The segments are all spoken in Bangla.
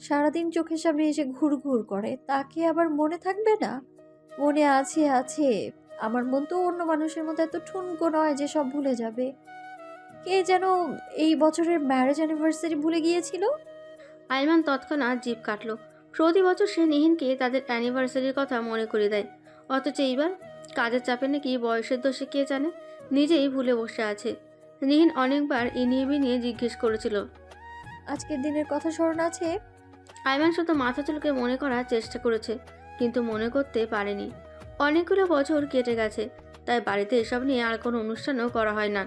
সারাদিন চোখের সামনে এসে ঘুর ঘুর করে তাকে আবার মনে থাকবে না? মনে আছে আছে। আমার মন তো অন্য মানুষের মতো এত ঠুনকো নয় যে সব ভুলে যাবে। কে যেন এই বছরের ম্যারেজ অ্যানিভার্সারি ভুলে গিয়েছিল? আইমান তৎক্ষণাৎ জিভ কাটল। প্রতি বছর সে নিহিনকে তাদের অ্যানিভার্সারির কথা মনে করে দেয়। অথচ এইবার কাজের চাপে নাকি বয়সের দোষে কে জানে? নিজেই ভুলে বসে আছে। নিহিন অনেকবার ইনিয়ে বিনিয়ে জিজ্ঞেস করেছিল। আজকের দিনের কথা স্মরণ আছে? আইমান শুধু মাথা চুলকে মনে করার চেষ্টা করেছে কিন্তু মনে করতে পারেনি। অনেকগুলো বছর কেটে গেছে তাই বাড়িতে এসব নিয়ে আর কোনো অনুষ্ঠানও করা হয় না।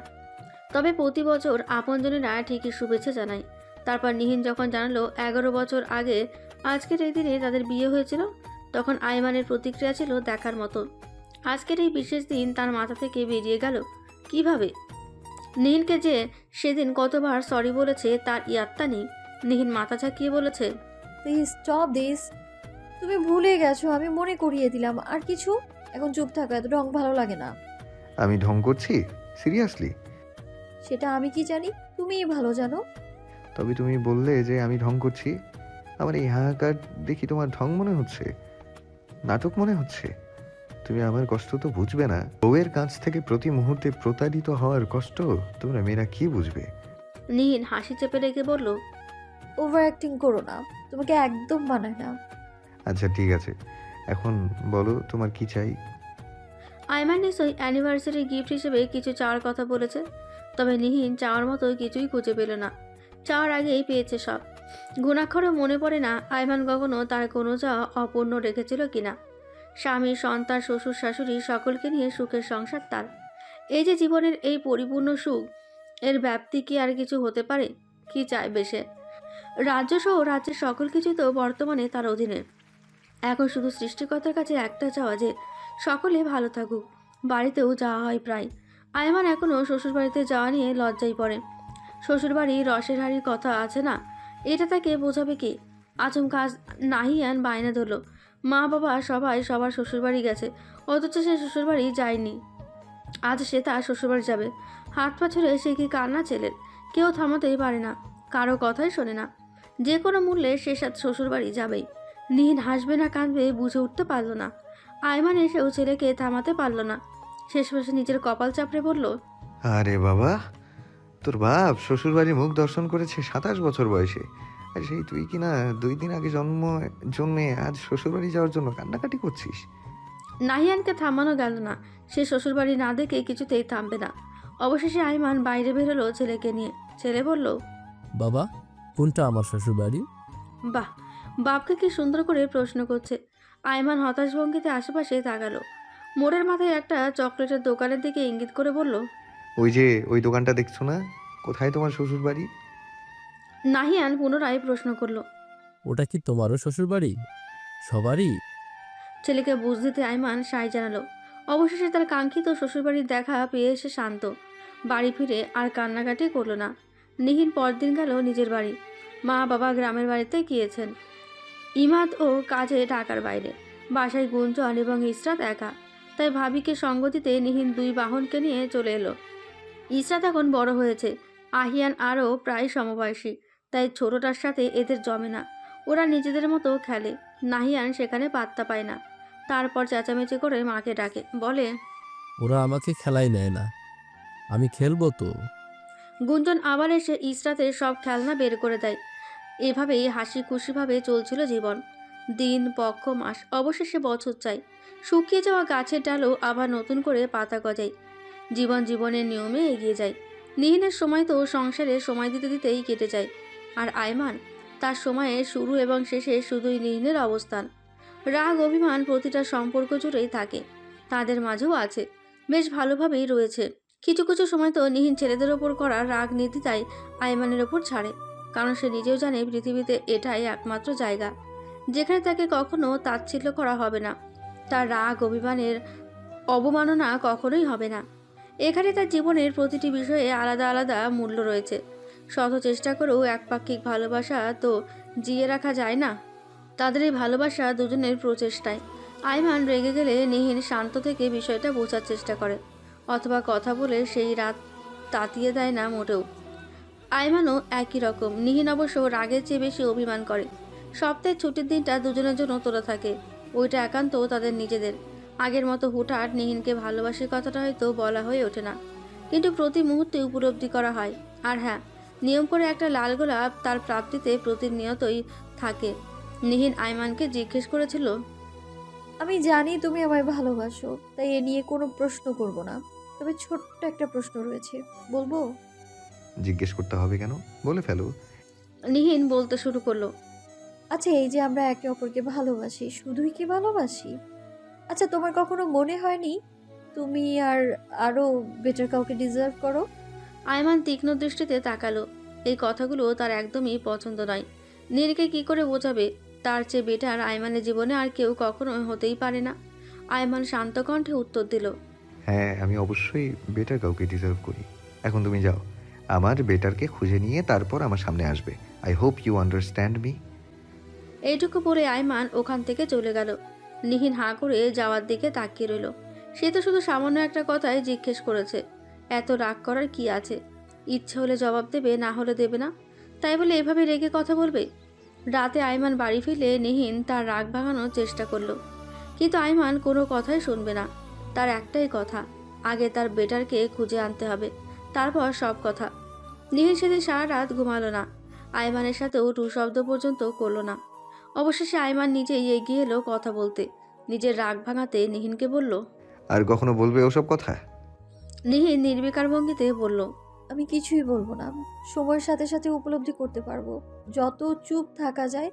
তবে প্রতি বছর আপনজনেরা ঠিকই শুভেচ্ছা জানায়। তারপর নিহিন যখন জানালো এগারো বছর আগে আজকের এই দিনে তাদের বিয়ে হয়েছিল তখন আইমানের প্রতিক্রিয়া ছিল দেখার মতো। আজকের এই বিশেষ দিন তার মাথা থেকে বেরিয়ে গেল। কীভাবে? নিহিনকে যে সেদিন কতবার সরি বলেছে তার ইয়াত্তা নেই। নিহিন মাথা ঝাঁকিয়ে বলেছে প্লিজ স্টপ দিস তুমি ভুলে গেছো আমি মনে করিয়ে দিলাম। আর কিছু? এখন চুপ থাকো এত রং ভালো লাগে না। আমি ঢং করছি? সিরিয়াসলি সেটা আমি কি জানি? তুমিই ভালো জানো। তবে তুমি বললে যে আমি ঢং করছি। আমার এই হাহাকার দেখি তোমার ঢং মনে হচ্ছে। নাটক মনে হচ্ছে। তুমি আমার কষ্ট তো বুঝবে না। বউয়ের কাছ থেকে প্রতি মুহূর্তে প্রতারিত হওয়ার কষ্ট তোমরা মেয়েরা কি বুঝবে? নিহিন হাসি চেপে রেখে বলল ওভার অ্যাক্টিং করো না। তোমাকে একদম মানায় না। আচ্ছা ঠিক আছে। এখন বলো তোমার কি চাই? আইমান নিশ্চয়ই অ্যানিভার্সারি গিফট হিসেবে কিছু চাওয়ার কথা বলেছে তবে নিহিন চাওয়ার মতো কিছুই খুঁজে পেল না। চাওয়ার আগেই পেয়েছে সব। গুণাক্ষরে মনে পড়ে না আইমান কখনো তার কোনো চাওয়া অপূর্ণ রেখেছিল কিনা। স্বামী, সন্তান, শ্বশুর, শাশুড়ি সকলকে নিয়ে সুখের সংসার তার। এই যে জীবনের এই পরিপূর্ণ সুখ, এর ব্যাপ্তি কি আর কিছু হতে পারে? কি চাইবে সে? রাজ্যসহ রাজ্যের সকল কিছু তো বর্তমানে তার অধীনে। এখন শুধু সৃষ্টিকর্তার কাছে একটা চাওয়া যে, সকলে ভালো থাকুক, বাড়িতেও যাওয়া হয় প্রায়। আয়মান এখনও শ্বশুরবাড়িতে যাওয়া নিয়ে লজ্জায় পড়ে। শ্বশুরবাড়ি রসের হাড়ির কথা আছে না? এটা তাকে বোঝাবে কি? আচমকা নাহিয়ান বায়না ধরল। মা বাবা সবাই সবার শ্বশুরবাড়ি গেছে, অথচ সে শ্বশুরবাড়ি যায়নি। আজ সে তার শ্বশুরবাড়ি যাবে। হাত পা ছড়ে সে কি কান্না ছেলের? কেউ থামাতেই পারে না, কারও কথাই শোনে না। যে কোনো মূল্যে সে সাথে শ্বশুরবাড়ি যাবেই। নীন হাসবে না কাঁদবে বুঝে উঠতে পারল না। আয়মান এসেও ছেলেকে থামাতে পারল না। শেষমেশে নিজের কপাল চাপড়ে বলল, আরে বাবা, তোর বাপ শ্বশুরবাড়ি মুখ দর্শন করেছে সাতাশ বছর বয়সে। আর সেই তুই কি না দুই দিন আগে জন্ম জন্মে আজ শ্বশুরবাড়ি যাওয়ার জন্য কান্নাকাটি করছিস? নাহিয়ানকে থামানো গেল না। সে শ্বশুরবাড়ি না দেখে কিছুতেই থামবে না। অবশেষে আইমান বাইরে বেরোলো ছেলেকে নিয়ে। ছেলে বলল বাবা কোনটা আমার শ্বশুরবাড়ি? বাহ বাপকে কি সুন্দর করে প্রশ্ন করছে। আইমান হতাশ ভঙ্গিতে আশেপাশে তাকালো। মোড়ের মাথায় একটা চকলেটের দোকানের দিকে ইঙ্গিত করে বলল ওই যে ওই দোকানটা দেখছ না? কোথায় তোমার শ্বশুর বাড়ি নাহিয়ান পুনরায় প্রশ্ন করল ওটা কি তোমারও শ্বশুর বাড়ি সবারই? ছেলেকে বুঝ দিতে আইমান সাই জানালো। অবশেষে তার কাঙ্ক্ষিত শ্বশুরবাড়ির দেখা পেয়ে এসে শান্ত। বাড়ি ফিরে আর কান্নাকাটি করল না। নিহিন পরদিন গেল নিজের বাড়ি। মা বাবা গ্রামের বাড়িতে গিয়েছেন। ইমাদ ও কাজে ঢাকার বাইরে। বাসায় গুঞ্জন এবং ইসরাত একা। তাই ভাবিকে সঙ্গ দিতে নিহিন দুই বাহনকে নিয়ে চলে এলো। ইসরাত এখন বড় হয়েছে। আহিয়ান আরও প্রায় সমবয়সী। তাই ছোটটার সাথে এদের জমে না। ওরা নিজেদের মতো খেলে। নাহিয়ান সেখানে পাত্তা পায় না। তারপর চেঁচামেচি করে মাকে ডাকে বলে ওরা আমাকে খেলাই নেয় না। আমি খেলব তো। গুঞ্জন আবার এসে ইসরাতের সব খেলনা বের করে দেয়। এভাবেই হাসি খুশিভাবে চলছিল জীবন। দিন পক্ষ মাস অবশেষে বছর চাই। শুকিয়ে যাওয়া গাছের ডালও আবার নতুন করে পাতা গজায়। জীবন জীবনের নিয়মে এগিয়ে যায়। নিহিনের সময় তো সংসারে সময় দিতে দিতেই কেটে যায়। আর আয়মান, তার সময়ে শুরু এবং শেষে শুধুই নিহিনের অবস্থান। রাগ, অভিমান প্রতিটা সম্পর্ক জুড়েই থাকে। তাদের মাঝেও আছে। বেশ ভালোভাবেই রয়েছে। কিছু কিছু সময় তো নিহীন ছেলেদের ওপর করা রাগ নীতিটাই আইমানের ওপর ছাড়ে, কারণ সে নিজেও জানে পৃথিবীতে এটাই একমাত্র জায়গা। যেখানে তাকে কখনো তাচ্ছিল্য করা হবে না। তার রাগ, অভিমানের অবমাননা কখনোই হবে না। এখানে তার জীবনের প্রতিটি বিষয়ে আলাদা আলাদা মূল্য রয়েছে। শত চেষ্টা করেও একপাক্ষিক ভালোবাসা তো জিয়ে রাখা যায় না। তাদের এই ভালোবাসা দুজনের প্রচেষ্টায়। আইমান রেগে গেলে নিহিন শান্ত থেকে বিষয়টা বোঝার চেষ্টা করে, অথবা কথা বলে সেই রাত তাতিয়ে দেয় না মোটেও। আইমানও একই রকম, নিহিন অবশ্য রাগের চেয়ে বেশি অভিমান করে। সপ্তাহের ছুটির দিনটা দুজনের জন্য তোলা থাকে, ওইটা একান্ত তাদের নিজেদের। আগের মতো হুটহাট নিহিনকে ভালোবাসি কথাটা হয়তো বলা হয়ে ওঠে না। কিন্তু প্রতি মুহূর্তে উপলব্ধি করা হয়, আর হ্যাঁ নিয়ম করে একটা লাল গোলাপ তার প্রাপ্তিতে প্রতিনিয়তই থাকে। নিহিন আইমানকে জিজ্ঞেস করেছিল আমি জানি তুমি আমায় ভালোবাসো তাই এ নিয়ে কোনো প্রশ্ন করব না। তবে ছোট্ট একটা প্রশ্ন রয়েছে বলব? জিজ্ঞেস করতে হবে কেন? বলে ফেলো। নিহিন বলতে শুরু করল আচ্ছা এই যে আমরা একে অপরকে ভালোবাসি শুধুই কি ভালোবাসি? আচ্ছা তোমার কখনো মনে হয়নি? তুমি আর আরও বেটার কাউকে ডিজার্ভ করো? আয়মান তীক্ষ্ণ দৃষ্টিতে তাকালো। এই কথাগুলো তার একদমই পছন্দ নয়। নীলকে কি করে বোঝাবে? তার চেয়ে বেটার আয়মানের জীবনে আর কেউ কখনো হতেই পারে না। আয়মান শান্ত কণ্ঠে উত্তর দিল হ্যাঁ আমি অবশ্যই বেটার কাউকে ডিজার্ভ করি। এখন তুমি যাও। আমার বেটারকে খুঁজে নিয়ে তারপর আমার সামনে আসবে। I hope you understand me এইটুকু বলে আয়মান ওখান থেকে চলে গেল। নিহিন হাঁ করে যাওয়ার দিকে তাকিয়ে রইল। সে তো শুধু সামান্য একটা কথাই জিজ্ঞেস করেছে। এত রাগ করার কি আছে? ইচ্ছে হলে জবাব দেবে, না হলে দেবে না। তাই বলে এভাবে রেগে কথা বলবে? রাতে আয়মান বাড়ি ফিরলে নিহিন তার রাগ ভাঙানোর চেষ্টা করল। কিন্তু আয়মান কোনো কথাই শুনবে না। তার একটাই কথা, আগে তার বেটারকে খুঁজে আনতে হবে। তারপর সব কথা। নিহিন সেদিন সারা রাত ঘুমালো না। আয়মানের সাথেও টু শব্দ পর্যন্ত করল না। অবশেষে আয়মান নিজেই এগিয়ে এলো কথা বলতে। নিজের রাগ ভাঙাতে নিহিনকে বলল, আর কখনো বলবে ওসব কথা? নিহিন নির্বিকার ভঙ্গিতে বলল, আমি কিছুই বলব না। সময়ের সাথে সাথে উপলব্ধি করতে পারব। যত চুপ থাকা যায়,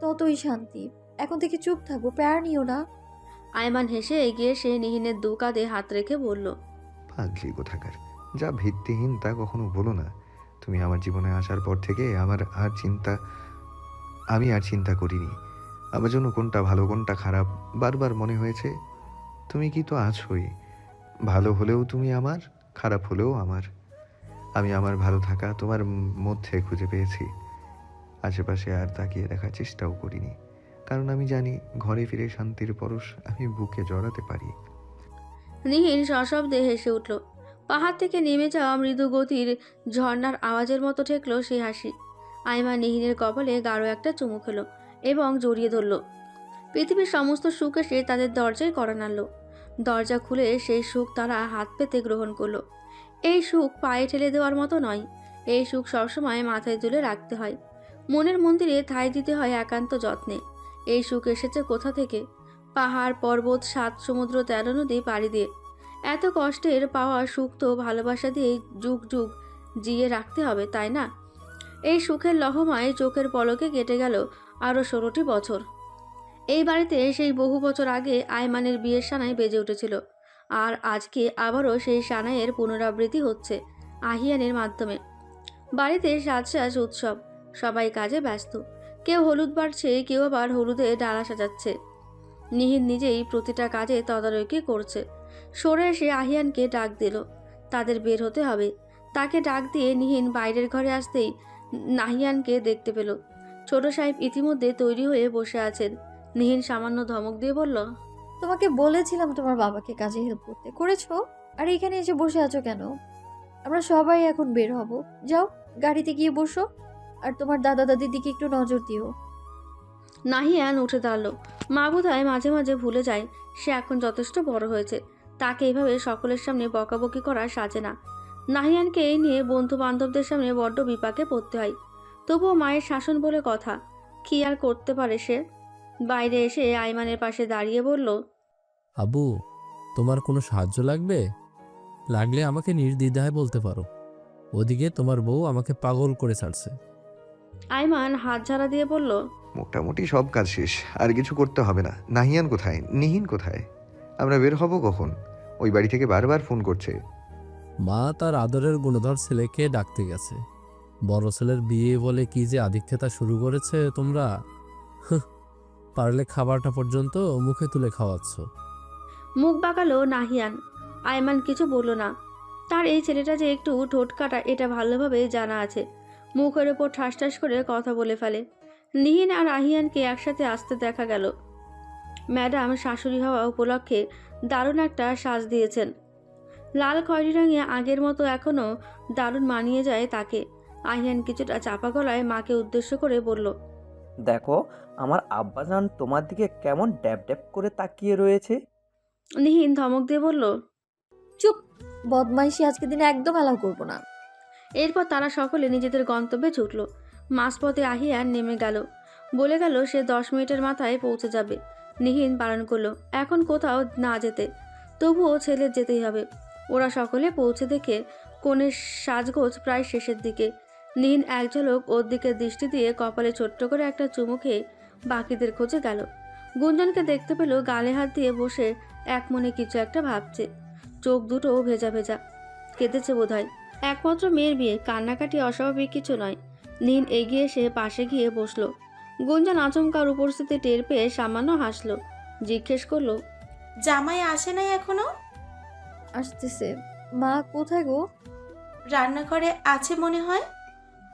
ততই শান্তি। এখন থেকে চুপ থাকব, প্যার নিও না। আয়মান হেসে এগিয়ে সে নিহিনের দু কাঁধে হাত রেখে বলল, পাগলি কোথাকার। যা ভিত্তিহীন তা কখনো বলো না। তুমি আমার জীবনে আসার পর থেকে আমার আর চিন্তা, আমি আর চিন্তা করিনি। আমার জন্য কোনটা ভালো, কোনটা খারাপ, বারবার মনে হয়েছে, তুমি কি তো আছোই। ভালো হলেও তুমি আমার, খারাপ হলেও আমার। আমি আমার ভালো থাকা তোমার মধ্যে খুঁজে পেয়েছি। আশেপাশে আর তাকিয়ে দেখার চেষ্টাও করিনি। কারণ আমি জানি ঘরে ফিরে শান্তির পরশ আমি বুকে জড়াতে পারি। নিহিন সশব্দে হেসে উঠল। পাহাড় থেকে নেমে যাওয়া মৃদু গতির ঝর্ণার আওয়াজের মতো ঠেকল সেই হাসি। আইমা নিহিনের কপালে গাঢ় একটা চুমু খেলো এবং জড়িয়ে ধরল। পৃথিবীর সমস্ত সুখ এসে তাদের দরজায় করা নাড়ল। দরজা খুলে সেই সুখ তারা হাত পেতে গ্রহণ করল। এই সুখ পায়ে ঠেলে দেওয়ার মতো নয়। এই সুখ সবসময় মাথায় তুলে রাখতে হয়। মনের মন্দিরে ঠাঁই দিতে হয় একান্ত যত্নে। এই সুখ এসেছে কোথা থেকে? পাহাড়, পর্বত, সাত, সমুদ্র, তেরো নদী পাড়ি দিয়ে। এত কষ্টের পাওয়া সুখ তো ভালোবাসা দিয়ে যুগ যুগ জিয়ে রাখতে হবে, তাই না? এই সুখের লহমায় চোখের পলকে কেটে গেল আরও ষোলোটি বছর। এই বাড়িতে সেই বহু বছর আগে আয়মানের বিয়ের সানাই বেজে উঠেছিল। আর আজকে আবারও সেই সানাইয়ের পুনরাবৃত্তি হচ্ছে আহিয়ানের মাধ্যমে। বাড়িতে সাজসাজ উৎসব, সবাই কাজে ব্যস্ত। কেউ হলুদ বাড়ছে, কেউ আবার হলুদে ডালা সাজাচ্ছে। নিহিন নিজেই প্রতিটা কাজে তদারকি করছে। সরে এসে আহিয়ানকে ডাক দিল, তাদের বের হতে হবে। তাকে ডাক দিয়ে নিহিন বাইরের ঘরে আসতেই নাহিয়ানকে দেখতে পেল। ছোট সাহেব ইতিমধ্যে তৈরি হয়ে বসে আছেন। নিহিন সামান্য ধমক দিয়ে বলল তোমাকে বলেছিলাম তোমার বাবাকে কাজে হেল্প করতে। করেছ? আর এখানে এসে বসে আছো কেন? আমরা সবাই এখন বের হব। যাও গাড়িতে গিয়ে বসো। আর তোমার দাদা দাদির দিকে একটু নজর দিও। নাহিয়ান উঠে দাঁড়াল। মা বোধহয় মাঝে মাঝে ভুলে যায় সে এখন যথেষ্ট বড় হয়েছে। তাকে এইভাবে সকলের সামনে বকাবকি করা সাজে না। নাহিয়ানকে এই নিয়ে বন্ধু বান্ধবদের সামনে বড্ড বিপাকে পড়তে হয়। তবুও মায়ের শাসন বলে কথা। কি আর করতে পারে সে? বাইরে এসে আইমানের পাশে দাঁড়িয়ে বলল আবু তোমার কোনো সাহায্য লাগবে? লাগলে আমাকে নির্দ্বিধায় বলতে পারো। ওদিকে তোমার বউ আমাকে পাগল করে ছাড়ছে। আইমান হাত ঝাড়া দিয়ে বলল মোটামুটি সব কাজ শেষ আর কিছু করতে হবে না। নাহিয়ান কোথায়? নিহিন কোথায়? আমরা বের হব কখন? ওই বাড়ি থেকে বারবার ফোন করছে। মা তার আদরের গুণধর ছেলেকে ডাকতে গেছে। বড় ছেলের বিয়ে বলে কি যে আধিক্যতা শুরু করেছে তোমরা? পারলে খাবারটা পর্যন্ত মুখে তুলে খাওয়াচ্ছ। মুখ বাঁকালো নাহিয়ান। আয়মান কিছু বলল না। তার এই ছেলেটা যে একটু ঠোঁট কাটা এটা ভালোভাবে জানা আছে। মুখের ওপর ঠাস ঠাস করে কথা বলে ফেলে। নিহিন আর আহিয়ানকে একসাথে আসতে দেখা গেল। ম্যাডাম শাশুড়ি হওয়া উপলক্ষে দারুণ একটা সাজ দিয়েছেন। লাল খয়রি রঙে আগের মতো এখনও দারুণ মানিয়ে যায় তাকে। আহিয়ান কিছুটা চাপা গলায় মাকে উদ্দেশ্য করে বলল দেখো আমার আব্বাজান তোমার দিকে কেমন ড্যাব ড্যাব করে তাকিয়ে রয়েছে? নিহিন ধমক দিয়ে বলল চুপ বদমাইশি আজকে দিনে একদম অ্যালাউ করব না। এরপর তারা সকলে নিজেদের গন্তব্যে ছুটল। মাঝপথে আহিয়া নেমে গেল। বলে গেল সে দশ মিনিটের মাথায় পৌঁছে যাবে। নিহিন বারণ করল এখন কোথাও না যেতে। তবুও ছেলের যেতেই হবে। ওরা সকলে পৌঁছে দেখে কনের সাজগোজ প্রায় শেষের দিকে। নিহিন এক ঝলক ওর দিকে দৃষ্টি দিয়ে কপালে ছোট্ট করে একটা চুমু খেয়ে বাকিদের খোঁজে গেল। গুঞ্জনকে দেখতে পেল গালে হাত দিয়ে বসে এক মনে কিছু একটা ভাবছে। চোখ দুটো ভেজা ভেজা। কেঁদেছে বোধহয়। একমাত্র মেয়ের বিয়ে কান্নাকাটি অস্বাভাবিক কিছু নয়। নীন এগিয়ে এসে পাশে গিয়ে বসল। গুঞ্জন আচমকার উপস্থিতি টের পেয়ে সামান্য হাসলো। জিজ্ঞেস করল জামাই আসে নাই এখনও? আসতেছে। মা কোথায় গো? রান্নাঘরে আছে মনে হয়?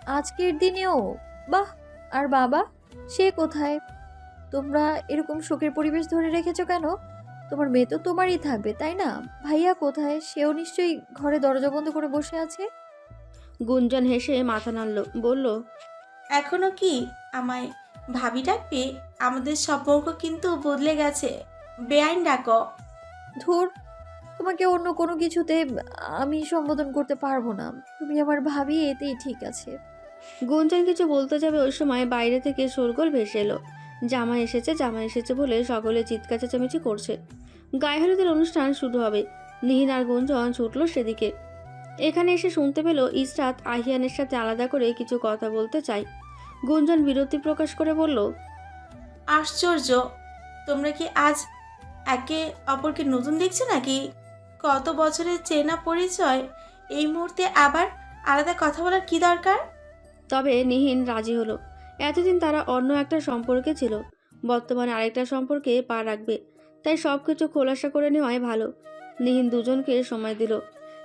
আজকের দিনেও? বাহ আর বাবা? সে কোথায়? তোমরা এরকম শোকের পরিবেশ ধরে রেখেছো কেন? তোমার মেয়ে তো তোমারই থাকবে তাই না? ভাইয়া কোথায়? সেও নিশ্চয়ই ঘরে দরজা বন্ধ করে বসে আছে। গুঞ্জন হেসে মাথা নাড়ল বলল এখনও কি? আমায় ভাবি ডাকবে? আমাদের সম্পর্ক কিন্তু বদলে গেছে। বেআইন ডাকো। ধুর তোমাকে অন্য কোনো কিছুতে আমি সম্বোধন করতে পারব না। তুমি আমার ভাবি এতেই ঠিক আছে। গুঞ্জন কিছু বলতে যাবে ওই সময় বাইরে থেকে শোরগোল ভেসে এলো। জামা এসেছে জামা এসেছে বলে সকলে চিৎকার চেঁচামেচি করছে। গায়ে হলুদের অনুষ্ঠান শুরু হবে। নিহিন আর গুঞ্জন ছুটলো সেদিকে। এখানে এসে শুনতে পেল ইসরাত আহিয়ানের সাথে আলাদা করে কিছু কথা বলতে চাই গুঞ্জন বিরতি প্রকাশ করে বলল, আশ্চর্য! তোমরা কি আজ একে অপরকে নতুন দেখছ নাকি? কত বছরের চেনা পরিচয়, এই মুহূর্তে আবার আলাদা কথা বলার কি দরকার? তবে নিহিন রাজি হলো। এতদিন তারা অন্য একটা সম্পর্কে ছিল। বর্তমানে আরেকটা সম্পর্কে পা রাখবে। তাই সব কিছু খোলাসা করে নেওয়াই ভালো। নিহিন দুজনকে সময় দিল।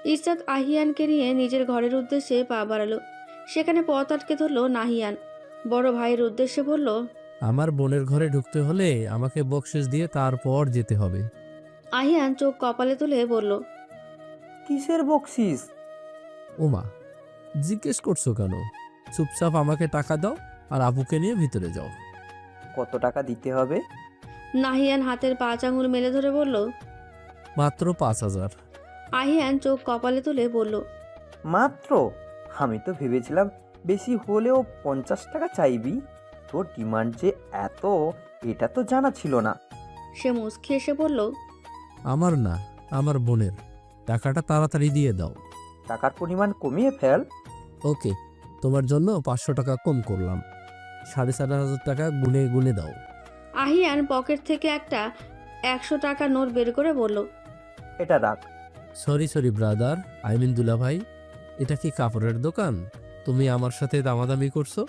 ইসরাত আহিয়ানকে নিয়ে নিজের ঘরের উদ্দেশ্যে পা বাড়ালো। সেখানে পথ আটকে ধরলো নাহিয়ান। বড় ভাইয়ের উদ্দেশ্যে বলল আমার বোনের ঘরে ঢুকতে হলে আমাকে বকশিস দিয়ে তারপর যেতে হবে। আহিয়ান চোখ কপালে তুলে বলল কিসের বকশিস? ওমা জিজ্ঞেস করছ কেন? চুপচাপ আমাকে টাকা দাও আর আবুকে নিয়ে ভিতরে যাও। কত টাকা দিতে হবে? নাহিয়ান হাতের পাঁচ আঙুল মেলে ধরে বলল মাত্র পাঁচ হাজার। আহিয়ান চোখ কপালে তুলে বলল মাত্র? আমি তো ভেবেছিলাম বেশি হলেও পঞ্চাশ টাকা চাইবি। তোর ডিমান্ড যে এত এটা তো জানা ছিল না। সে মুচকি এসে বলল আমার না আমার বোনের। টাকাটা তাড়াতাড়ি দিয়ে দাও। টাকার পরিমাণ কমিয়ে ফেল। ওকে। তোমার জন্য পাঁচশো টাকা কম করলাম। সাড়ে চার হাজার টাকা গুনে গুনে দাও। আহিয়ান পকেট থেকে একটা একশো টাকা নোট বের করে বলল এটা রাখ। Sorry sorry brother I mean দুলা ভাই এটা কি কাপড়ের দোকান? তুমি আমার সাথে দামাদামি করছ?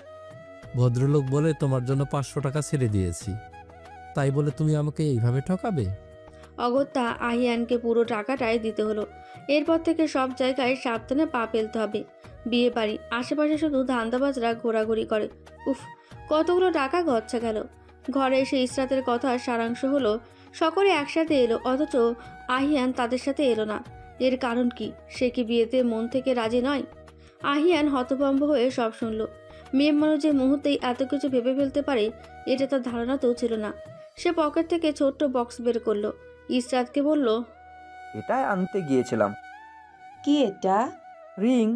ভদ্রলোক বলে তোমার জন্য পাঁচশো টাকা ছেড়ে দিয়েছি। তাই বলে তুমি আমাকে এইভাবে ঠকাবে? অগত্যা আহিয়ানকে পুরো টাকাটাই দিতে হলো। এরপর থেকে সব জায়গায় সাবধানে পা ফেলতে হবে। বিয়ে বাড়ি। আশেপাশে শুধু ধান্দাবাজরা ঘোরাঘুরি করে। উফ কতগুলো টাকা গচ্ছা গেল। ঘরে এসে ইসরাতের কথা সারাংশ হলো সকলে একসাথে এলো অথচ আহিয়ান তাদের সাথে এলো না। এর কারণ কি? সে কি বিয়েতে মন থেকে রাজি নয়? আহিয়ান হতভম্ব হয়ে সব শুনল। মেয়ে মানুষ যে মুহূর্তেই এত কিছু ভেবে ফেলতে পারে এটা তার ধারণাতেও ছিল না। সে পকেট থেকে ছোট্ট বক্স বের করল। ইসরাতকে বলল এটা আনতে গিয়েছিলাম। কি এটা? রিং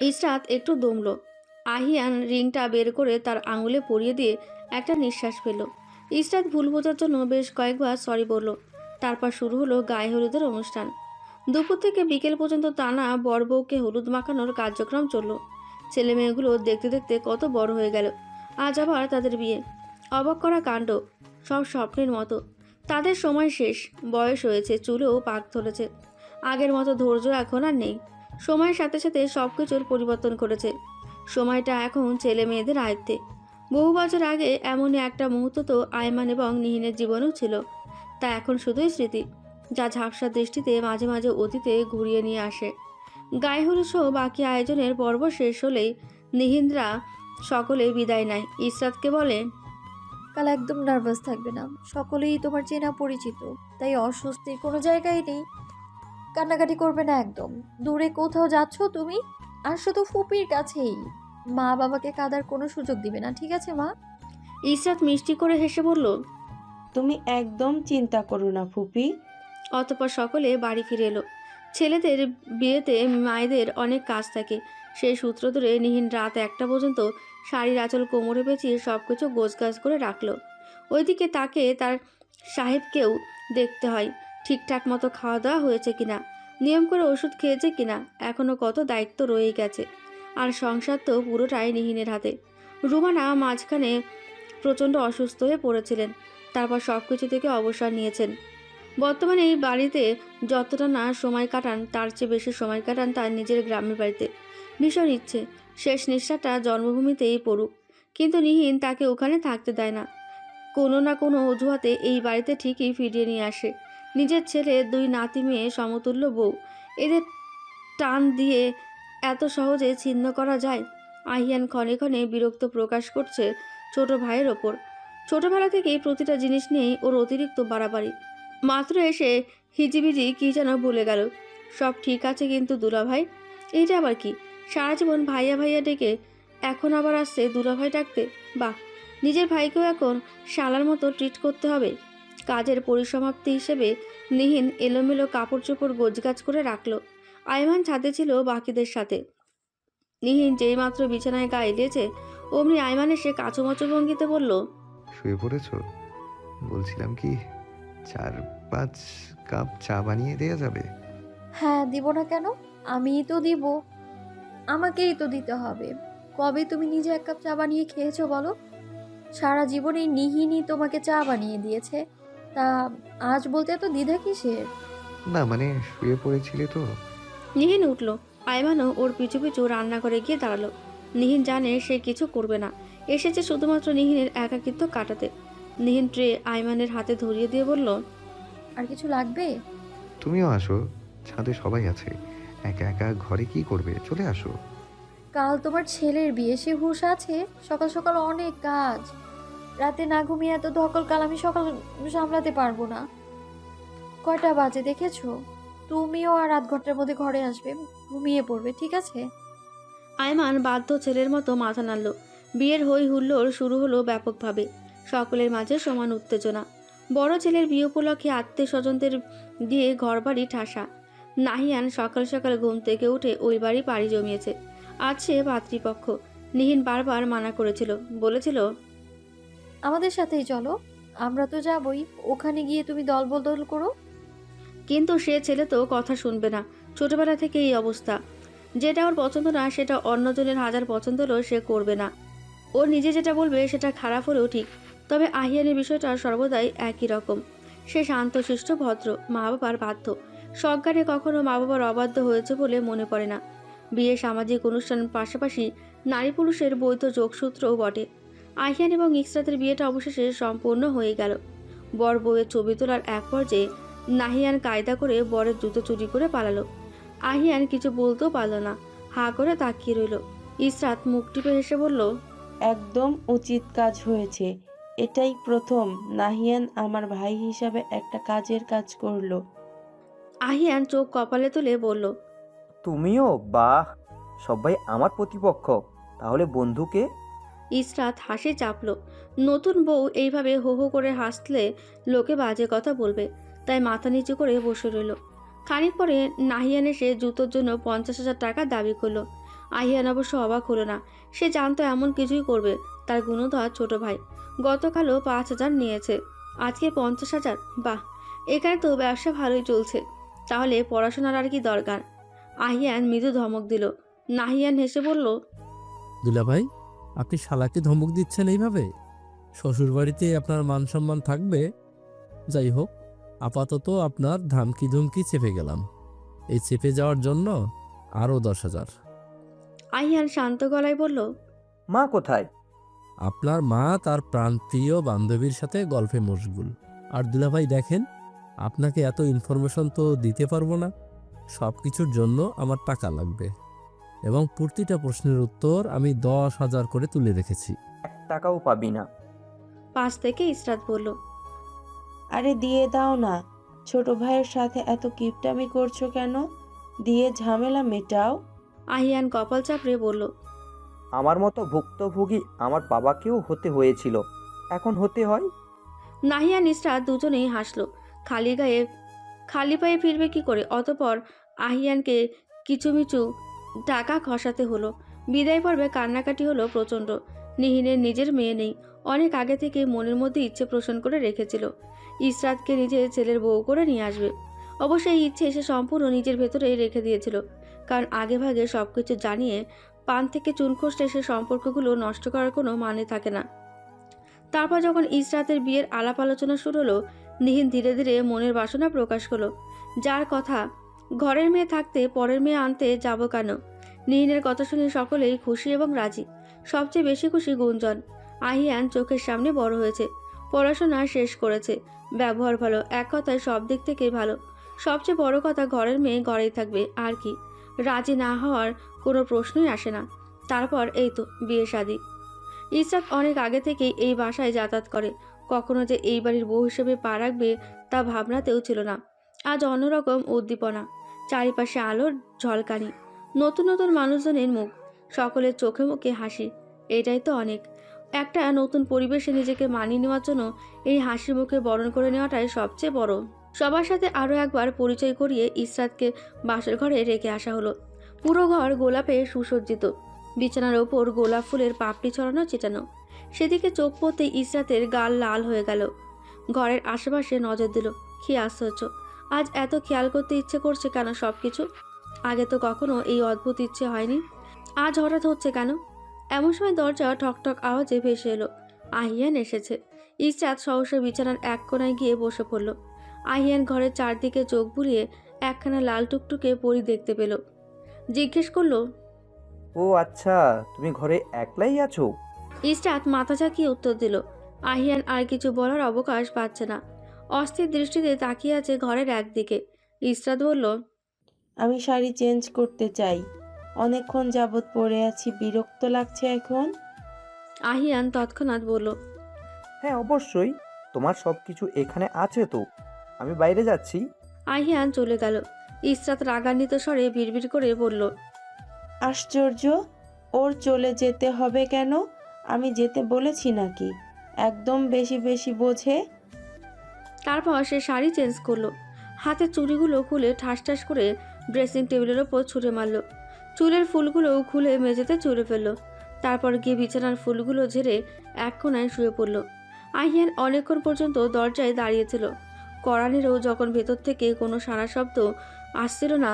ইসরাত একটু দমল। আহিয়ান রিংটা বের করে তার আঙুলে পরিয়ে দিয়ে একটা নিঃশ্বাস পেল ইসরাত ভুল বোঝার জন্য বেশ কয়েকবার সরি বলল। তারপর শুরু হলো গায়ে হলুদের অনুষ্ঠান। দুপুর থেকে বিকেল পর্যন্ত টানা বর বউকে হলুদ মাখানোর কার্যক্রম চলল। ছেলে মেয়েগুলো দেখতে দেখতে কত বড় হয়ে গেল। আজ আবার তাদের বিয়ে। অবাক করা কাণ্ড। সব স্বপ্নের মতো। তাদের সময় শেষ। বয়স হয়েছে, চুলেও পাক ধরেছে। আগের মতো ধৈর্য এখন আর নেই। সময়ের সাথে সাথে সব কিছুর পরিবর্তন করেছে। সময়টা এখন ছেলে মেয়েদের আয়ত্তে। বহু বছর আগে এমনই একটা মুহূর্ত তো আয়মান এবং নিহিনের জীবনেও ছিল। তা এখন শুধুই স্মৃতি, যা ঝাপসা দৃষ্টিতে মাঝে মাঝে অতীতে ঘুরিয়ে নিয়ে আসে। গায়ে হলুদ সহ বাকি আয়োজনের পর্ব শেষ হলেই নিহিনরা সকলে বিদায় নেয়। ইসরাতকে বলে, কাল একদম নার্ভাস থাকবে না। সকলেই তোমার চেনা পরিচিত, তাই অস্বস্তির কোনো জায়গায় নেই। কান্নাকাটি করবে না একদম। দূরে কোথাও যাচ্ছ তুমি? আর শুধু ফুপির কাছেই। মা বাবাকে কাদার কোনো সুযোগ দিবে না ঠিক আছে মা? ইসরাত মিষ্টি করে হেসে বলল তুমি একদম চিন্তা করো না ফুপি। অতপর সকলে বাড়ি ফিরে এলো। ছেলেদের বিয়েতে মায়েদের অনেক কাজ থাকে। সেই সূত্র ধরে নিহিন রাত একটা পর্যন্ত শাড়ির আঁচল কোমরে পেঁচিয়ে সব কিছু গোছগাছ করে রাখল। ওইদিকে তাকে তার সাহেবকেও দেখতে হয়। ঠিকঠাক মতো খাওয়া দাওয়া হয়েছে কিনা, নিয়ম করে ওষুধ খেয়েছে কিনা এখনও কত দায়িত্ব রয়ে গেছে। আর সংসার তো পুরোটাই নিহিনের হাতে। রুমানা মাঝখানে প্রচণ্ড অসুস্থ হয়ে পড়েছিলেন, তারপর সব কিছু থেকে অবসর নিয়েছেন। বর্তমানে এই বাড়িতে যতটা না সময় কাটান, তার চেয়ে বেশি সময় কাটান তার নিজের গ্রামের বাড়িতে। ভীষণ ইচ্ছে, শেষ নিঃশ্বাসটা জন্মভূমিতেই পড়ুক। কিন্তু নিহিন তাকে ওখানে থাকতে দেয় না। কোনো না কোনো অজুহাতে এই বাড়িতে ঠিকই ফিরিয়ে নিয়ে আসে। নিজের ছেলে দুই নাতি মেয়ে সমতুল্য বউ। এদের টান দিয়ে এত সহজে ছিন্ন করা যায়? আহিয়ান ক্ষণে ক্ষণে বিরক্ত প্রকাশ করছে ছোট ভাইয়ের ওপর। ছোটবেলা থেকেই প্রতিটা জিনিস নিয়েই ওর অতিরিক্ত বাড়াবাড়ি। মাত্র এসে হিজিবিজি কী যেন ভুলে গেল। সব ঠিক আছে কিন্তু দুলাভাই? এইটা আবার কি? সারা জীবন ভাইয়া ভাইয়া ডেকে এখন আবার আসছে দুলাভাই ডাকতে? বাহ, নিজের ভাইকেও এখন শালার মতো ট্রিট করতে হবে। কাজের পরিসমাপ্তি হিসেবে নিহিন এলোমেলো কাপড় চোপড় গোছগাছ করে রাখল। আয়মান ছাদে ছিল বাকিদের সাথে। নিহিন যেইমাত্র বিছানায় গা এলিয়েছে অমনি আয়মান এসে কাচুমাচু ভঙ্গিতে বলল শুয়ে পড়েছ? বলছিলাম কি চার পাঁচ কাপ চা বানিয়ে দেওয়া যাবে? হ্যাঁ দিব না কেন? আমিই তো দিব। আমাকেই তো দিতে হবে। কবে তুমি নিজে এক কাপ চা বানিয়ে খেয়েছো বলো? সারা জীবন নিহিনই তোমাকে চা বানিয়ে দিয়েছে। তা আজ বলতে এত দ্বিধা কিসের? না মানে শুয়ে পড়েছিলে তো। নিহিন উঠল। আয়মানও ওর পিছু পিছু রান্নাঘরে গিয়ে দাঁড়াল। নিহিন জানে সে কিছু করবে না। এসেছে শুধুমাত্র নিহিনের একাকিত্ব কাটাতে। নিহিন ট্রে আয়মানের হাতে ধরিয়ে দিয়ে বলল আর কিছু লাগবে? তুমিও আসো। ছাদে সবাই আছে। একা একা ঘরে কি করবে? চলে আসো। কাল তোমার ছেলের বিয়ে। সে হুশ আছে। সকাল সকাল অনেক কাজ। রাতে না ঘুমিয়ে এত ধকল কাল আমি সকাল সামলাতে পারব না। কয়টা বাজে দেখেছ? তুমিও আর আধ ঘণ্টার মধ্যে ঘরে আসবে, ঘুমিয়ে পড়বে, ঠিক আছে? আয়মান বাধ্য ছেলের মতো মাথা নাড়ল। বিয়ের হই হুল্লোড় শুরু হলো ব্যাপকভাবে, সকলের মাঝে সমান উত্তেজনা। বড় ছেলের বিয়ে উপলক্ষে আত্মীয় স্বজনদের দিয়ে ঘরবাড়ি ঠাসা। নাহিয়ান সকাল সকাল ঘুম থেকে উঠে ওই বাড়ি পাড়ি জমিয়েছে। আছে পাত্রীপক্ষ নিহিন বারবার মানা করেছিল, বলেছিল আমাদের সাথেই চলো। আমরা তো যাবই। ওখানে গিয়ে তুমি দল বদল করো। কিন্তু সে ছেলে তো কথা শুনবে না। ছোটবেলা থেকে এই অবস্থা। যেটা ওর পছন্দ না, সেটা অন্যজনের হাজার পছন্দ হলেও সে করবে না। ও নিজে যেটা বলবে, সেটা খারাপ হলেও ঠিক। তবে আহিয়ানের বিষয়টা সর্বদাই একই রকম। সে শান্ত শান্তশিষ্ট ভদ্র মা বাবার বাধ্য। সজ্ঞানে কখনো মা বাবার অবাধ্য হয়েছে বলে মনে পড়ে না। বিয়ে সামাজিক অনুষ্ঠান পাশাপাশি নারী পুরুষের বৈধ যোগসূত্রও বটে। আহিয়ান এবং ইকসরাতের বিয়েটা অবশেষে সম্পূর্ণ হয়ে গেল। বর বউয়ের ছবি তোলার এক পর্যায়ে নাহিয়ান কায়দা করে বরের জুতো চুরি করে পালালো। আহিয়ান কিছু বলতেও পারল না হা করে তাকিয়ে রইল। ইসরাত মুখ টিপে হেসে বলল একদম উচিত কাজ হয়েছে। এটাই প্রথম নাহিয়ান আমার ভাই হিসাবে একটা কাজের কাজ করল। আহিয়ান চোখ কপালে তুলে বলল তুমিও? বাহ! সবাই আমার প্রতিপক্ষ। তাহলে বন্ধুকে ইসরাত হাসি চাপল। নতুন বউ এইভাবে হো হো করে হাসলে লোকে বাজে কথা বলবে, তাই মাথা নিচু করে বসে রইল। খানিক পরে নাহিয়ান এসে জুতোর জন্য পঞ্চাশ হাজার টাকা দাবি করল। আহিয়ান অবশ্য অবাক হলো না, সে জানতো এমন কিছুই করবে, তার গুণধর ছোট ভাই। গতকালও পাঁচ হাজার নিয়েছে, আজকে পঞ্চাশ হাজার, বাহ! এখানে তো ব্যবসা ভালোই চলছে, তাহলে পড়াশোনার আর কি দরকার? আহিয়ান মৃদু ধমক দিল। নাহিয়ান হেসে বলল, দুলাভাই আপনি শালাকে ধমক দিচ্ছেন এইভাবে? শ্বশুরবাড়িতে আপনার মান সম্মান থাকবে? যাই হোক আপাতত আপনার ধামকি ধুমকি চেপে গেলাম। এই চেপে যাওয়ার জন্য আরও দশ হাজার। আহিয়ান শান্ত গলায় বলল মা কোথায়? আপনার মা তার প্রাণপ্রিয় বান্ধবীর সাথে গল্পে মশগুল। আর দুলাভাই দেখেন আপনাকে এত ইনফরমেশন তো দিতে পারব না। সব কিছুর জন্য আমার টাকা লাগবে। এবং প্রতিটা প্রশ্নের উত্তর আমি দশ হাজার করে তুলে রেখেছি। এক টাকাও পাবি না। পাশ থেকে ইসরাত বলল আরে দিয়ে দাও না। ছোট ভাইয়ের সাথে এত কিপটামি করছ কেন? দিয়ে ঝামেলা মেটাও। আহিয়ান কপাল চাপড়ে বলল আমার মতো ভুক্তভোগী আমার বাবাকেও হতে হয়েছিল। এখন হতে হয়? নাহিয়া নিসরাত দুজনেই হাসলো। খালি গায়ে খালি পায়ে ফিরবে কি করে? অতপর আহিয়ানকে কিছুমিচু টাকা খসাতে হলো। বিদায় পর্বে কান্নাকাটি হলো প্রচণ্ড। নিহিনের নিজের মেয়ে নেই। অনেক আগে থেকে মনের মধ্যে ইচ্ছে পোষণ করে রেখেছিল। ইসরাতকে নিজের ছেলের বউ করে নিয়ে আসবে। অবশ্য এই ইচ্ছে সে সম্পূর্ণ নিজের ভেতরে রেখে দিয়েছিল। কারণ আগে ভাগে সব কিছু জানিয়ে পান থেকে চুন খসলে সে সম্পর্কগুলো নষ্ট করার কোনো মানে থাকে না। তারপর যখন ইসরাতের বিয়ের আলাপ আলোচনা শুরু হলো, নিহিন ধীরে ধীরে মনের বাসনা প্রকাশ করল। যার কথা ঘরের মেয়ে থাকতে পরের মেয়ে আনতে যাব কেন? নিহিনের কথা শুনে সকলেই খুশি এবং রাজি। সবচেয়ে বেশি খুশি গুঞ্জন। আহিয়ান চোখের সামনে বড় হয়েছে। পড়াশোনা শেষ করেছে। ব্যবহার ভালো, এক কথায় সব দিক থেকেই ভালো। সবচেয়ে বড় কথা ঘরের মেয়ে ঘরেই থাকবে, আর কি? রাজি না হওয়ার কোনো প্রশ্নই আসে না। তারপর এই তো, বিয়ে শাদী। ইসরাত অনেক আগে থেকেই এই বাসায় যাতায়াত করে। কখনো যে এই বাড়ির বউ হিসেবে পা রাখবে তা ভাবনাতেও ছিল না। আজ অন্যরকম উদ্দীপনা। চারিপাশে আলোর ঝলকানি। নতুন নতুন মানুষজনের মুখ। সকলের চোখে মুখে হাসি। এটাই তো অনেক। একটা নতুন পরিবেশে নিজেকে মানিয়ে নেওয়ার জন্য এই হাসি মুখে বরণ করে নেওয়াটাই সবচেয়ে বড়। সবার সাথে আরও একবার পরিচয় করিয়ে ইসরাতকে বাসের ঘরে রেখে আসা হলো। পুরো ঘর গোলাপে সুসজ্জিত। বিছানার ওপর গোলাপ ফুলের পাপড়ি ছড়ানো চেটানো। সেদিকে চোখ পড়তেই ইসরাতের গাল লাল হয়ে গেল। ঘরের আশেপাশে নজর দিল, কি আশ্চর্য। আজ এত খেয়াল করতে ইচ্ছে করছে কেন সব কিছু আগে তো কখনো এই অদ্ভুত ইচ্ছে হয়নি। আজ হঠাৎ হচ্ছে কেন? এমন সময় দরজা ঠকঠক আওয়াজে ভেসে এলো। আহিয়ান এসেছে। ইসরাত সহসা বিছানার এক কোনায় গিয়ে বসে পড়ল। আহিয়ান ঘরের চারদিকে চোখ বুলিয়ে একখানা লাল টুকটুকে পরি দেখতে পেল। জিজ্ঞেস করল ও আচ্ছা তুমি ঘরে একলাই আছো? ইস্টাত মাথা ঝাঁকিয়ে উত্তর দিল আহিয়ান আর কিছু বলার অবকাশ পাচ্ছে না। অস্থির দৃষ্টিতে তাকিয়ে আছে ঘরের একদিকে। ইসরাত বলল আমি শাড়ি চেঞ্জ করতে চাই। অনেকক্ষণ যাবৎ পরে আছি বিরক্ত লাগছে এখন? আহিয়ান তৎক্ষণাৎ বলল হ্যাঁ অবশ্যই। তোমার সব কিছু এখানে আছে তো? আমি বাইরে যাচ্ছি। আহিয়ান চলে গেল। ইসরাত রাগান্বিত স্বরে বিড়বিড় করে বলল আশ্চর্য ওর চলে যেতে হবে কেন? আমি যেতে বলেছি নাকি? একদম বেশি বেশি বোঝে। তারপর সে শাড়ি চেঞ্জ করল। হাতের চুড়িগুলো খুলে ঠাস ঠাস করে ড্রেসিং টেবিলের ওপর ছুঁড়ে মারলো। চুলের ফুলগুলো খুলে মেঝেতে চুড়ে ফেলল। তারপর গিয়ে বিছানার ফুলগুলো ঝেড়ে এক কোনায় শুয়ে পড়ল। আহিয়ান অনেকক্ষণ পর্যন্ত দরজায় দাঁড়িয়েছিল করানেরও যখন ভেতর থেকে কোনো সারা শব্দ আসছিল না,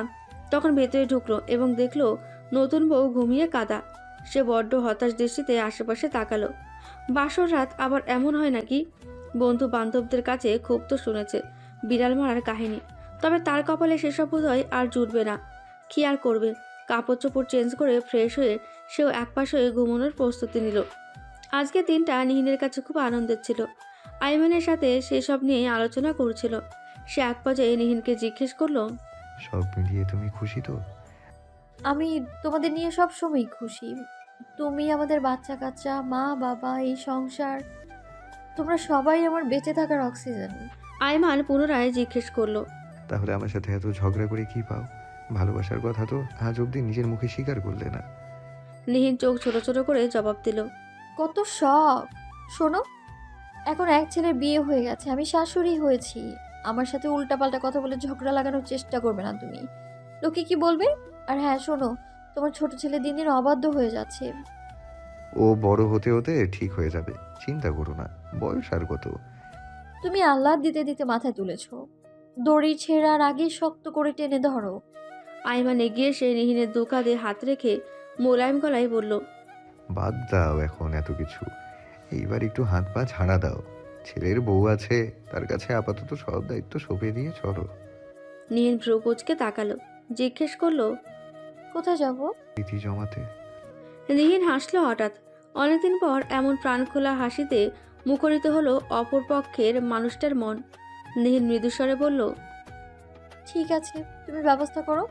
তখন ভেতরে ঢুকলো এবং দেখল নতুন বউ ঘুমিয়ে কাদা। সে বড্ড হতাশ দৃষ্টিতে আশেপাশে তাকালো। বাসর রাত আবার এমন হয় নাকি? বন্ধু বান্ধবদের কাছে খুব তো শুনেছে বিড়াল মারার কাহিনী। তবে তার কপালে সেসব বোধহয় আর জুটবে না। কি আর করবে? কাপড় চোপড় চেঞ্জ করে ফ্রেশ হয়ে সেও একপাশ হয়ে ঘুমানোর প্রস্তুতি নিল। আজকে দিনটা নিহিনের কাছে খুব আনন্দের ছিল। আইমানের সাথে সেসব নিয়ে আলোচনা করছিল। সে এক পর্যায়ে নিহিনকে জিজ্ঞেস করল সব মিলিয়ে তুমি খুশি তো? আমি তোমাদের নিয়ে সব সময় খুশি। তুমি আমাদের বাচ্চা কাচ্চা মা বাবা এই সংসার তোমরা সবাই আমার বেঁচে থাকার অক্সিজেন আইমান পুনরায় জিজ্ঞেস করল তাহলে আমার সাথে এত ঝগড়া করে কি পাও? ভালোবাসার কথা তো আজ অবধি নিজের মুখে স্বীকার করলে না। নিহিন চোখ ছোট ছোট করে জবাব দিল কত শখ শোনো এখন এক ছেলের বিয়ে হয়ে গেছে আমি শাশুড়ি হয়েছি। আমার সাথে উল্টাপাল্টা কথা বলে ঝগড়া লাগানোর চেষ্টা করবে না তুমি। লোকে কি বলবে? আর হ্যাঁ শোনো তোমার ছোট ছেলে দিন দিন অবাধ্য হয়ে যাচ্ছে। ও বড় হতে হতে ঠিক হয়ে যাবে। চিন্তা করো না বয়স আর কত? তুমি আল্লাহ দিতে দিতে মাথায় তুলেছ। দড়ি ছেঁড়ার আগে শক্ত করে টেনে ধরো। আইমান এগিয়ে এসে নিহিনের দু কাঁধে হাত রেখে মোলায়েম গলায় বলল বাদ দাও এখন এত কিছু। এইবার একটু হাত পা ছাড়া দাও। ছেলের বউ আছে তার কাছে আপাতত সব দায়িত্ব সঁপে দিয়ে চলো। নিহিন ভ্রু কুচকে তাকালো জিজ্ঞেস করল কোথায় যাব? জমাতে। নিহিন হাসলো হঠাৎ। অনেকদিন পর এমন প্রাণখোলা হাসিতে মুখরিত হলো অপর পক্ষের মানুষটার মন। নিহিন মৃদুস্বরে বলল ঠিক আছে তুমি ব্যবস্থা করো।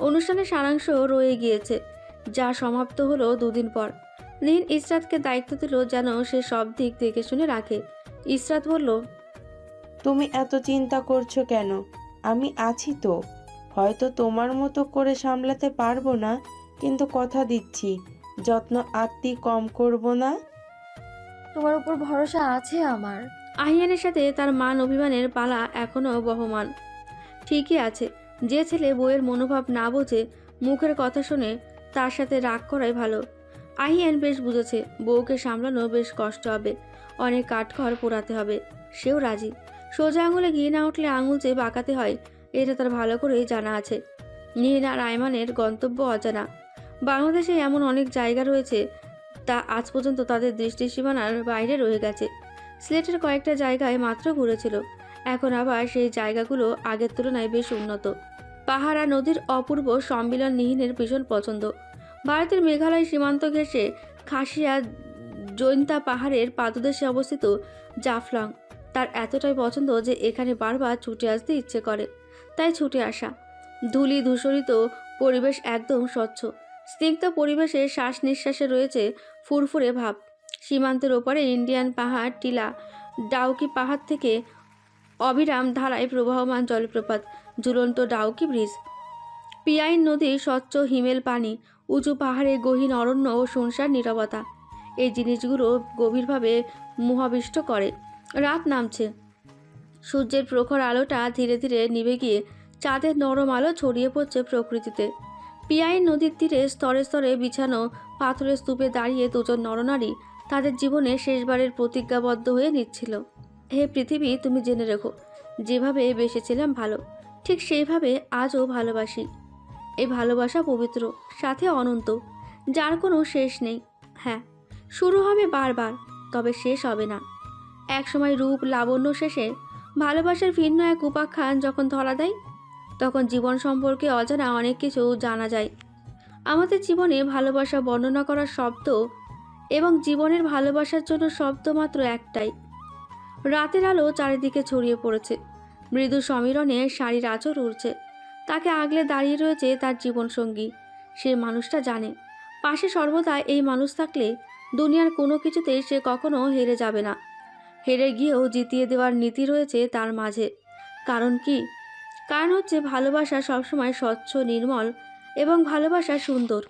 অনুষ্ঠানের সারাংশ রয়ে গিয়েছে যা সমাপ্ত হলো দুদিন পর। নিহিন ইসরাতকে দায়িত্ব দিল যেন সে সব দিক দেখে শুনে রাখে। ইসরাত বলল তুমি এত চিন্তা করছ কেন? আমি আছি তো। হয়তো তোমার মতো করে সামলাতে পারব না কিন্তু কথা দিচ্ছি যত্ন আত্মি কম করব না? তোমার উপর ভরসা আছে আমার। আহিয়ানের সাথে তার মান অভিমানের পালা এখনও বহমান। ঠিকই আছে যে ছেলে বইয়ের মনোভাব না বোঝে মুখের কথা শুনে তার সাথে রাগ করাই ভালো। আহিয়ান বেশ বুঝেছে বউকে সামলানো বেশ কষ্ট হবে অনেক কাঠখড় পোড়াতে হবে সেও রাজি। সোজা আঙুলে ঘি না উঠলে আঙুল যে বাঁকাতে হয় এটা তার ভালো করেই জানা আছে। নীল আর আয়মানের গন্তব্য অজানা। বাংলাদেশে এমন অনেক জায়গা রয়েছে তা আজ পর্যন্ত তাদের দৃষ্টি সীমানার বাইরে রয়ে গেছে। সিলেটের কয়েকটা জায়গায় মাত্র ঘুরেছিল। এখন আবার সেই জায়গাগুলো আগের তুলনায় বেশ উন্নত। পাহাড় নদীর অপূর্ব সম্মিলন নিহীনের ভীষণ পছন্দ। ভারতের মেঘালয় সীমান্ত ঘেঁষে খাসিয়া জৈন্তা পাহাড়ের পাদদেশে অবস্থিত জাফলং। তার এতটাই পছন্দ যে এখানে বারবার ছুটে আসতে ইচ্ছে করে। তাই ছুটে আসা। ধুলি ধূসরিত পরিবেশ একদম স্বচ্ছ। স্নিগ্ধ পরিবেশে শ্বাস নিঃশ্বাসে রয়েছে ফুরফুরে ভাব। সীমান্তের ওপারে ইন্ডিয়ান পাহাড় টিলা, ডাউকি পাহাড় থেকে অবিরাম ধারায় প্রবাহমান জলপ্রপাত, ঝুলন্ত ডাউকি ব্রিজ। পিয়াইন নদীর স্বচ্ছ হিমেল পানি, উঁচু পাহাড়ে গহীন অরণ্য ও শুনশান নিরবতা, এই জিনিসগুলো গভীরভাবে মোহাবিষ্ট করে। রাত নামছে। সূর্যের প্রখর আলোটা ধীরে ধীরে নিভে গিয়ে চাঁদের নরম আলো ছড়িয়ে পড়ছে প্রকৃতিতে। পিয়াইন নদীর তীরে স্তরে স্তরে বিছানো পাথরের স্তূপে দাঁড়িয়ে দুজন নরনারী তাদের জীবনে শেষবারের প্রতিজ্ঞাবদ্ধ হয়ে নিচ্ছিল। হে পৃথিবী, তুমি জেনে রেখো, যেভাবে বেসেছিলাম ভালো, ঠিক সেইভাবে আজও ভালোবাসি। এই ভালোবাসা পবিত্র, সাথে অনন্ত, যার কোনো শেষ নেই। হ্যাঁ শুরু হবে বারবার, তবে শেষ হবে না। একসময় রূপ লাবণ্য শেষে ভালোবাসার ভিন্ন এক উপাখ্যান যখন ধরা দেয় তখন জীবন সম্পর্কে অজানা অনেক কিছু জানা যায়। আমাদের জীবনে ভালোবাসা বর্ণনা করার শব্দ এবং জীবনের ভালোবাসার জন্য শব্দ মাত্র একটাই। রাতের আলো চারিদিকে ছড়িয়ে পড়েছে। মৃদু সমীরণে শাড়ির আঁচড় উড়ছে। তাকে আগলে দাঁড়িয়ে রয়েছে তার জীবনসঙ্গী। সে মানুষটা জানে। পাশে সর্বদা এই মানুষ থাকলে দুনিয়ার কোনো কিছুতেই সে কখনো হেরে যাবে না। হেরে গিয়েও জিতিয়ে দেওয়ার নীতি রয়েছে তার মাঝে। কারণ কি? কারণ হচ্ছে ভালোবাসা সবসময় স্বচ্ছ নির্মল এবং ভালোবাসা সুন্দর।